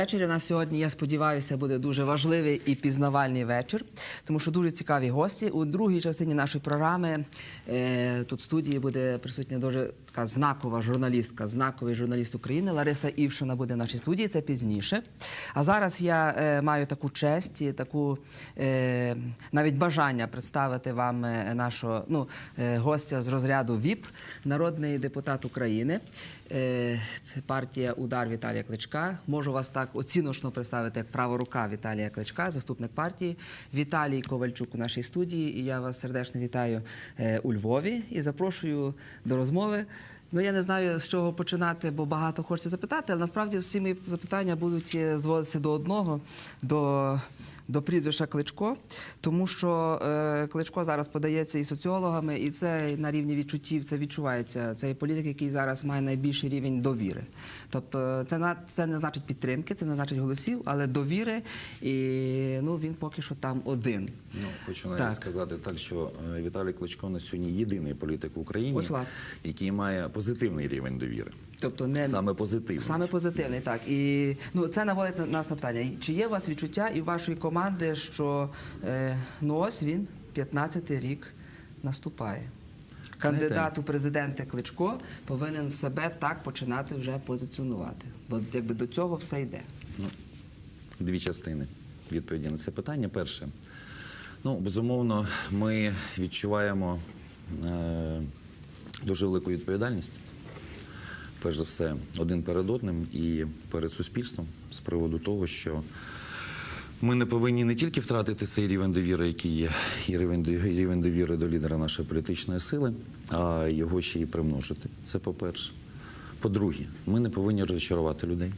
Ввечері у нас сьогодні, я сподіваюся, буде дуже важливий і пізнавальний вечір, тому що дуже цікаві гості. У другій частині нашої програми е, тут в студії буде присутня дуже така знакова журналістка, знаковий журналіст України Лариса Івшина буде в нашій студії. Це пізніше. А зараз я е, маю таку честь і таку е, навіть бажання представити вам е, нашого ну, е, гостя з розряду ВІП, народний депутат України. Е, партія Удар Віталія Кличка. Можу вас так оціночно представити як права рука Віталія Кличка, заступник партії. Віталій Ковальчук у нашій студії. І я вас сердечно вітаю е, у Львові і запрошую до розмови. Ну, я не знаю, з чого починати, бо багато хочеться запитати, але насправді всі мої запитання будуть е, зводитися до одного, до, до прізвища Кличко, тому що е, Кличко зараз подається і соціологами, і це на рівні відчуттів, це відчувається. Це є політик, який зараз має найбільший рівень довіри. Тобто, це на це не значить підтримки, це не значить голосів, але довіри. І ну він поки що там один. Ну, хочу навіть сказати так, що е, Віталій Кличко на сьогодні єдиний політик в Україні, Ось, який має позитивний рівень довіри. Тобто не Саме позитивний. Саме позитивний, так. І ну, це наводить на- нас на питання. Чи є у вас відчуття і вашої команди, що е, ну ось він 15-й рік наступає? Кандидат у президенти Кличко повинен себе так починати вже позиціонувати. Бо якби до цього все йде. Дві частини відповіді на це питання. Перше, ну безумовно, ми відчуваємо е, дуже велику відповідальність. Перш за все, один перед одним і перед суспільством з приводу того, що ми не повинні не тільки втратити цей рівень довіри, який є, і рівень, довіри до лідера нашої політичної сили, а його ще й примножити. Це по-перше. По-друге, ми не повинні розчарувати людей.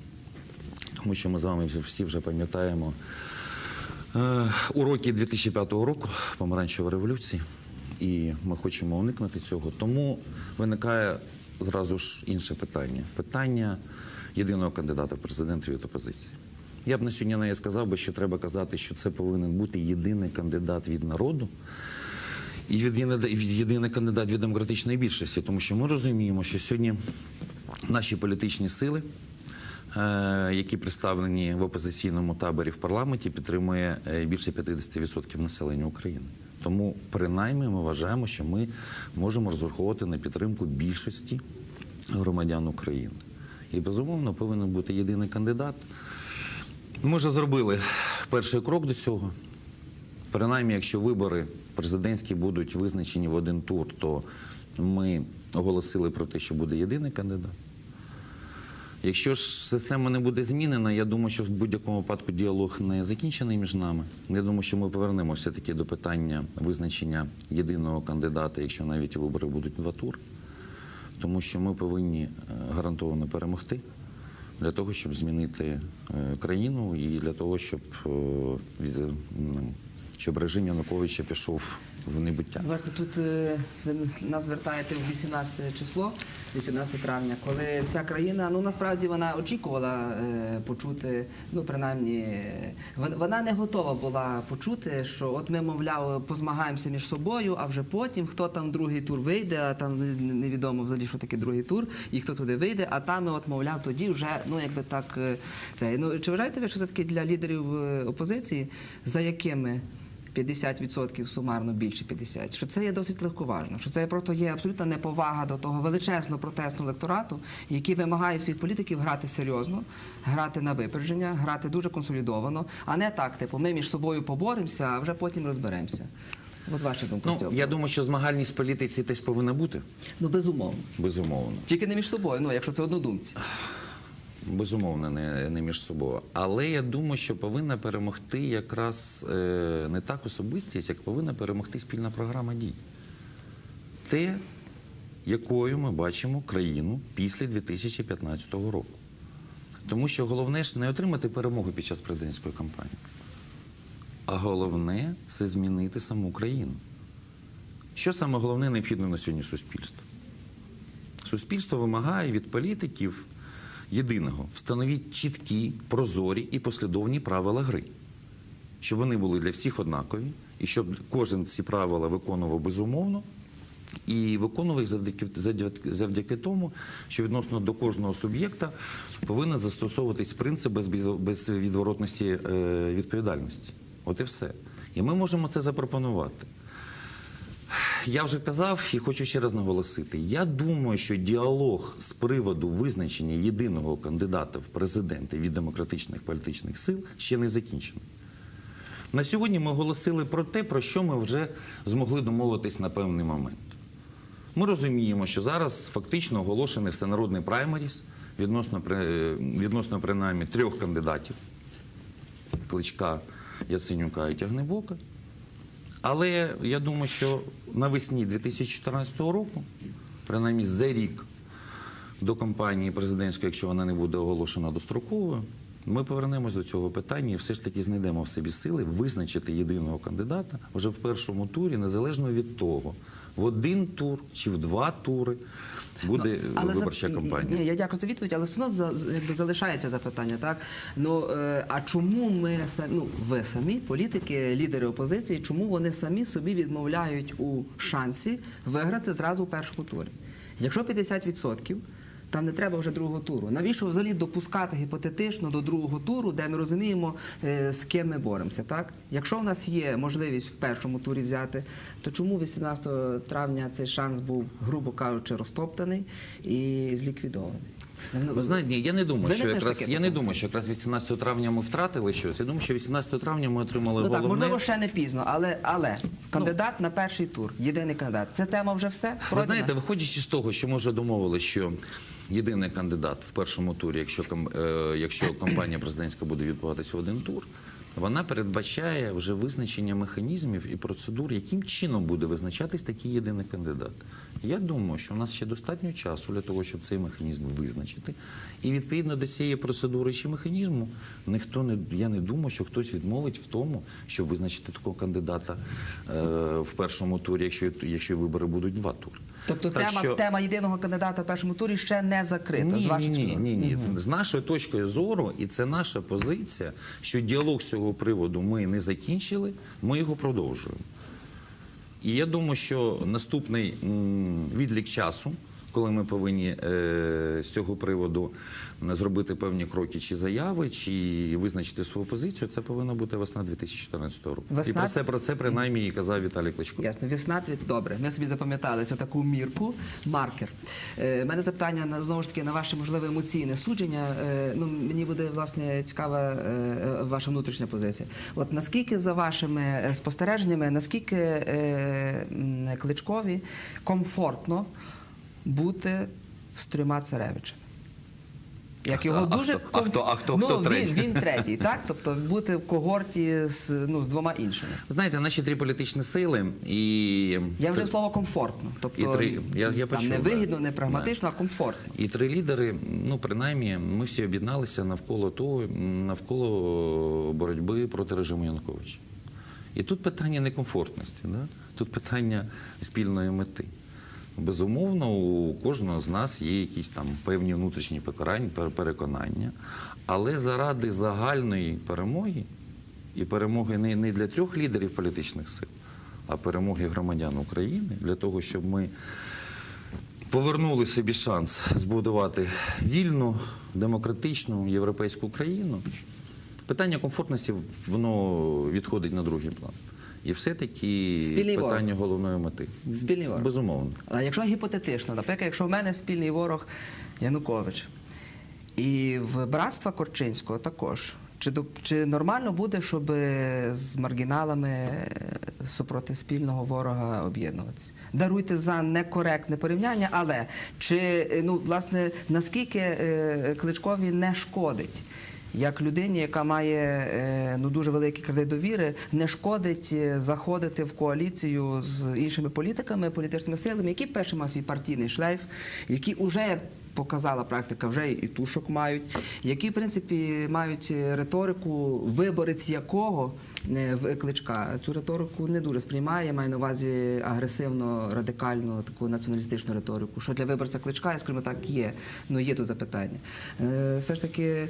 Тому що ми з вами всі вже пам'ятаємо е, уроки 2005 року помаранчевої революції, і ми хочемо уникнути цього. Тому виникає зразу ж інше питання: питання єдиного кандидата в президенти від опозиції. Я б на сьогодні навіть сказав би, що треба казати, що це повинен бути єдиний кандидат від народу. І від єдиний- кандидат від демократичної більшості, тому що ми розуміємо, що сьогодні наші політичні сили, е, які представлені в опозиційному таборі в парламенті, підтримує е, більше 50% населення України. Тому, принаймні, ми вважаємо, що ми можемо розраховувати на підтримку більшості громадян України. І безумовно повинен бути єдиний кандидат. Ми вже зробили перший крок до цього. Принаймні, якщо вибори президентські будуть визначені в один тур, то ми оголосили про те, що буде єдиний кандидат. Якщо ж система не буде змінена, я думаю, що в будь-якому випадку діалог не закінчений між нами. Я думаю, що ми повернемося все-таки до питання визначення єдиного кандидата, якщо навіть вибори будуть два тури. Тому що ми повинні е, гарантовано перемогти для того, щоб змінити е, країну і для того, щоб, е, щоб режим Януковича пішов в небуття. Бачите, тут е, ви нас звертаєте в 18 число, 18 травня, коли вся країна, ну насправді вона очікувала е, почути, ну принаймні, вона не готова була почути, що от ми, мовляв, позмагаємося між собою, а вже потім хто там другий тур вийде, а там невідомо взагалі, що таке другий тур, і хто туди вийде, а там, от, мовляв, тоді вже, ну якби так, е, це. Ну чи вважаєте ви, що це таки для лідерів опозиції, за якими 50% сумарно більше 50%, що це є досить легковажно, що це просто є абсолютна неповага до того величезного протесту електорату, який вимагає всіх політиків грати серйозно, грати на випередження, грати дуже консолідовано, а не так, типу, ми між собою поборемося, а вже потім розберемося. От ваша думка Ну, я думаю, що змагальність політиці теж повинна бути, Ну, безумовно. безумовно. Тільки не між собою, ну якщо це однодумці. Безумовно, не, не між собою. Але я думаю, що повинна перемогти якраз е, не так особистість, як повинна перемогти спільна програма дій. Те, якою ми бачимо країну після 2015 року. Тому що головне ж не отримати перемогу під час президентської кампанії. А головне це змінити саму країну. Що саме головне необхідно на сьогодні суспільству? Суспільство вимагає від політиків єдиного встановіть чіткі, прозорі і послідовні правила гри, щоб вони були для всіх однакові, і щоб кожен ці правила виконував безумовно, І виконував їх завдяки, завдяки, тому, що відносно до кожного суб'єкта повинен застосовуватись принцип безвід- безвідворотності е, відповідальності. От і все. І ми можемо це запропонувати. Я вже казав і хочу ще раз наголосити. Я думаю, що діалог з приводу визначення єдиного кандидата в президенти від демократичних політичних сил ще не закінчений. На сьогодні ми оголосили про те, про що ми вже змогли домовитись на певний момент. Ми розуміємо, що зараз фактично оголошений всенародний праймеріс відносно, відносно принаймні трьох кандидатів Кличка, Яценюка і Тягнебока. Але я думаю, що навесні 2014 року, принаймні за рік до кампанії президентської, якщо вона не буде оголошена достроковою, ми повернемось до цього питання і все ж таки знайдемо в собі сили визначити єдиного кандидата вже в першому турі, незалежно від того, в один тур чи в два тури буде Але виборча за- кампанія. Ні, я дякую за відповідь, але все одно за- якби залишається запитання, так? Ну, е, а чому ми ну, ви самі, політики, лідери опозиції, чому вони самі собі відмовляють у шансі виграти зразу у першому турі? Якщо 50%, там не треба вже другого туру. Навіщо взагалі допускати гіпотетично до другого туру, де ми розуміємо, е, з ким ми боремося? Так? Якщо в нас є можливість в першому турі взяти, то чому 18 травня цей шанс був, грубо кажучи, розтоптаний і зліквідований? Ну, Ви знаєте, ні, я не думаю, Ви що не якраз таке я не думаю, що якраз 18 травня ми втратили щось. Я думаю, що 18 травня ми отримали Ну так, головне. можливо, ще не пізно, але, але кандидат на перший тур, єдиний кандидат. Це тема вже все? Ви знаєте, виходячи з того, що ми вже домовили, що єдиний кандидат в першому турі, якщо, е, якщо кампанія президентська буде відбуватися в один тур, вона передбачає вже визначення механізмів і процедур, яким чином буде визначатись такий єдиний кандидат. Я думаю, що у нас ще достатньо часу для того, щоб цей механізм визначити. І відповідно до цієї процедури чи механізму, ніхто не я не думаю, що хтось відмовить в тому, щоб визначити такого кандидата е, в першому турі, якщо, якщо вибори будуть два тури. Тобто Так тема, що- тема єдиного кандидата в першому турі ще не закрита. з ні, ні, вашої ні, точки ні, Угу. З нашої точки зору, і це наша позиція, що діалог з цього приводу ми не закінчили, ми його продовжуємо. І я думаю, що наступний відлік часу, коли ми повинні е, з цього приводу зробити певні кроки чи заяви, чи визначити свою позицію, це повинна бути весна 2014 року. І Весна- про це, про це принаймні і казав Віталій Кличко. Ясно, весна. Добре, ми собі запам'ятали цю таку мірку, маркер. Е, мене запитання на знову ж таки на ваше можливе емоційне судження. Е, ну мені буде власне цікава е, ваша внутрішня позиція. От наскільки за вашими е, спостереженнями, наскільки е, кличкові комфортно бути з трьома царевичами? Як його дуже хто- а хто- а хто- ну, хто третій? Він третій, так? Тобто бути в когорті з ну з двома іншими. Знаєте, наші три політичні сили і Я вже слово комфортно. Тобто І три- я- я там не вигідно, не прагматично, а комфортно. І три лідери, ну принаймні, ми всі об'єдналися навколо того, навколо боротьби проти режиму Януковича. І тут питання не комфортності, да? тут питання спільної мети. Безумовно, у кожного з нас є якісь там певні внутрішні покарання, переконання, але заради загальної перемоги і перемоги не, не для трьох лідерів політичних сил, а перемоги громадян України, для того, щоб ми повернули собі шанс збудувати вільну, демократичну європейську країну. Питання комфортності воно відходить на другий план. І все-таки Спільний ворог. питання головної мети. Спільний ворог. Безумовно. А якщо гіпотетично, наприклад, якщо в мене спільний ворог Янукович, і в братства Корчинського також. Чи, чи нормально буде, щоб з маргіналами е, супроти спільного ворога об'єднуватися? Даруйте за некоректне порівняння, але чи е, ну власне наскільки е, Кличкові не шкодить? Як людині, яка має е, ну дуже великий кредит довіри, не шкодить е, заходити в коаліцію з іншими політиками, політичними силами, які перший мав свій партійний шлейф, які вже показала практика, вже і тушок мають, які в принципі мають риторику, виборець якого е, в кличка цю риторику не дуже сприймає, має на увазі агресивно, радикальну таку націоналістичну риторику. Що для виборця кличка, я скажімо так, є. Ну є тут запитання. Е, Все ж таки.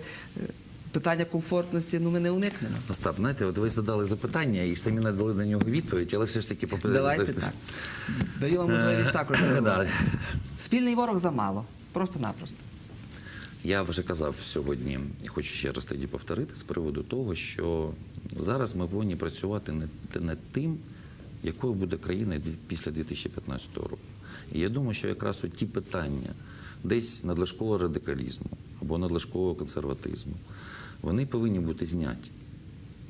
Е, питання комфортності ну, ми не уникнемо. Остап, знаєте, от ви задали запитання і самі надали на нього відповідь, але все ж таки попередити. Давайте так. Даю вам можливість також. Спільний ворог замало. Просто-напросто. Я вже казав сьогодні, і хочу ще раз тоді повторити з приводу того, що зараз ми повинні працювати над тим, якою буде країна після 2015 року. І я думаю, що якраз ті питання, десь надлишкового радикалізму або надлишкового консерватизму, вони повинні бути зняті.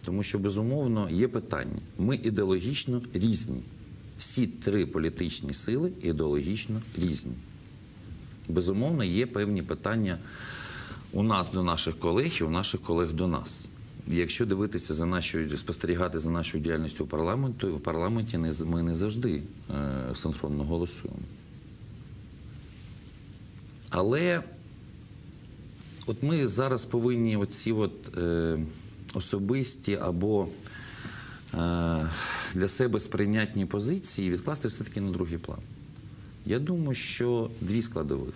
Тому що, безумовно, є питання. Ми ідеологічно різні. Всі три політичні сили ідеологічно різні. Безумовно, є певні питання у нас до наших колег і у наших колег до нас. Якщо дивитися за нашою, спостерігати за нашою діяльністю в парламенту, в парламенті ми не завжди е, синхронно голосуємо. Але от ми зараз повинні оці от, е, особисті або е, для себе сприйнятні позиції відкласти все-таки на другий план. Я думаю, що дві складових.